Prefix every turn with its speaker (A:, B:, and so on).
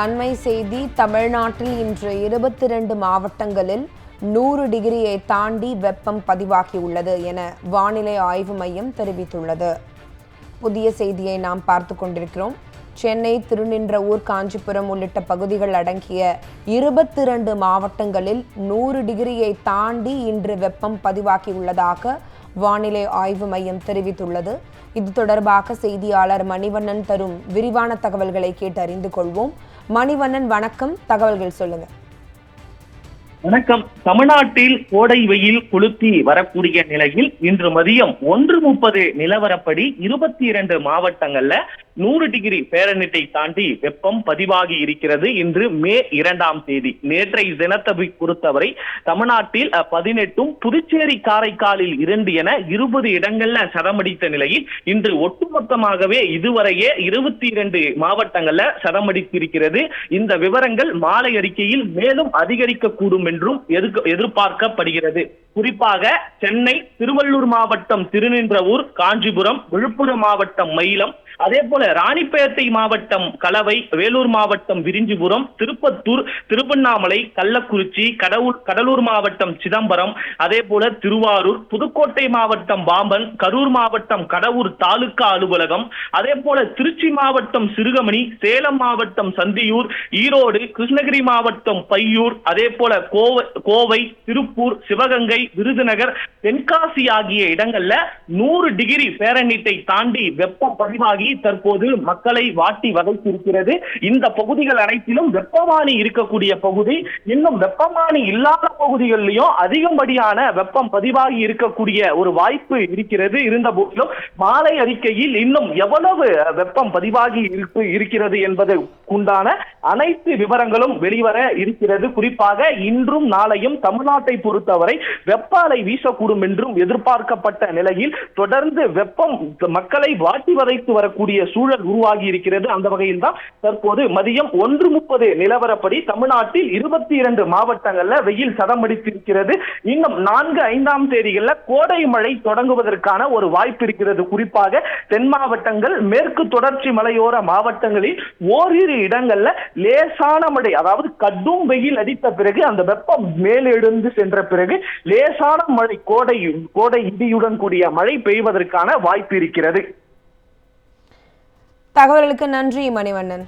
A: அண்மை செய்தி தமிழ்நாட்டில் இன்று இருபத்தி ரெண்டு மாவட்டங்களில் நூறு டிகிரியை தாண்டி வெப்பம் பதிவாகியுள்ளது என வானிலை ஆய்வு மையம் தெரிவித்துள்ளது. புதிய செய்தியை நாம் பார்த்து கொண்டிருக்கிறோம். சென்னை திருநின்றவூர் காஞ்சிபுரம் உள்ளிட்ட பகுதிகள் அடங்கிய இருபத்தி இரண்டு மாவட்டங்களில் நூறு டிகிரியை தாண்டி இன்று வெப்பம் பதிவாகியுள்ளதாக வானிலை ஆய்வு மையம் தெரிவித்துள்ளது. இது தொடர்பாக செய்தியாளர் மணிவண்ணன் தரும் விரிவான தகவல்களை கேட்டு அறிந்து கொள்வோம். மணிவண்ணன் வணக்கம். தகவல்கள் சொல்லுங்க.
B: வணக்கம். தமிழ்நாட்டில் கோடை வெயில் கொளுத்தி வரக்கூடிய நிலையில் இன்று மதியம் ஒன்று முப்பது நிலவரப்படி இருபத்தி இரண்டு மாவட்டங்கள்ல நூறு டிகிரி பேரனிட்டை தாண்டி வெப்பம் பதிவாகி இருக்கிறது இன்று மே இரண்டாம் தேதி. நேற்றைய தினத்தை பொறுத்தவரை தமிழ்நாட்டில் பதினெட்டும் புதுச்சேரி காரைக்காலில் இரண்டு என இருபது இடங்கள்ல சதமடித்த நிலையில் இன்று ஒட்டுமொத்தமாகவே இதுவரையே இருபத்தி இரண்டு மாவட்டங்கள்ல சதமடித்திருக்கிறது. இந்த விவரங்கள் மாலை அறிக்கையில் மேலும் அதிகரிக்கக்கூடும் என்றும் எதிர்பார்க்கப்படுகிறது. குறிப்பாக சென்னை திருவள்ளூர் மாவட்டம் திருநின்றவூர் காஞ்சிபுரம் விழுப்புரம் மாவட்டம் மயிலம் அதே போல ராணிப்பேட்டை மாவட்டம் கலவை வேலூர் மாவட்டம் விரிஞ்சிபுரம் திருப்பத்தூர் திருவண்ணாமலை கள்ளக்குறிச்சி கடவுள் கடலூர் மாவட்டம் சிதம்பரம் அதே போல திருவாரூர் புதுக்கோட்டை மாவட்டம் பாம்பன் கரூர் மாவட்டம் கடவுர் தாலுகா அலுவலகம் அதே போல திருச்சி மாவட்டம் சிறுகமணி சேலம் மாவட்டம் சந்தியூர் ஈரோடு கிருஷ்ணகிரி மாவட்டம் பையூர் அதே போல கோவை கோவை திருப்பூர் சிவகங்கை விருதுநகர் தென்காசி ஆகிய இடங்கள்ல நூறு டிகிரி பேரனீட்டை தாண்டி வெப்பம் பதிவாகி தற்போது மக்களை வாட்டி வதைத்திருக்கிறது. இந்த பகுதிகள் அனைத்திலும் வெப்பமானி இருக்கக்கூடிய பகுதி. இன்னும் வெப்பமானி இல்லாத பகுதிகளிலும் அதிகப்படியான வெப்பம் பதிவாகி இருக்கக்கூடிய ஒரு வாய்ப்பு இருக்கிறது. இருந்த போதிலும் மாலை அறிக்கையில் இன்னும் எவ்வளவு வெப்பம் பதிவாகி இருக்கு இருக்கிறது என்பது உண்டான அனைத்து விவரங்களும் வெளிவர இருக்கிறது. குறிப்பாக இன்றும் நாளையும் தமிழ்நாட்டை பொறுத்தவரை வெப்ப அலை வீசக்கூடும் என்றும் எதிர்பார்க்கப்பட்ட நிலையில் தொடர்ந்து வெப்பம் மக்களை வாட்டி வதைத்து வரக்கூடிய சூழல் உருவாகி இருக்கிறது. அந்த வகையில் தான் தற்போது மதியம் ஒன்று முப்பது நிலவரப்படி தமிழ்நாட்டில் இருபத்தி இரண்டு மாவட்டங்கள்ல வெயில் சதமடித்திருக்கிறது. இன்னும் நான்கு ஐந்தாம் தேதிகள்ல கோடை மழை தொடங்குவதற்கான ஒரு வாய்ப்பு இருக்கிறது. குறிப்பாக தென் மாவட்டங்கள் மேற்கு தொடர்ச்சி மலையோர மாவட்டங்களில் ஓரிரு இடங்கள்ல லேசான மழை அதாவது கடும் வெயில் அடித்த பிறகு அந்த வெப்பம் மேலெழுந்து சென்ற பிறகு லேசான மழை கோடை கோடை இடியுடன் கூடிய மழை பெய்வதற்கான வாய்ப்பு இருக்கிறது.
A: தகவல்களுக்கு நன்றி மணிவண்ணன்.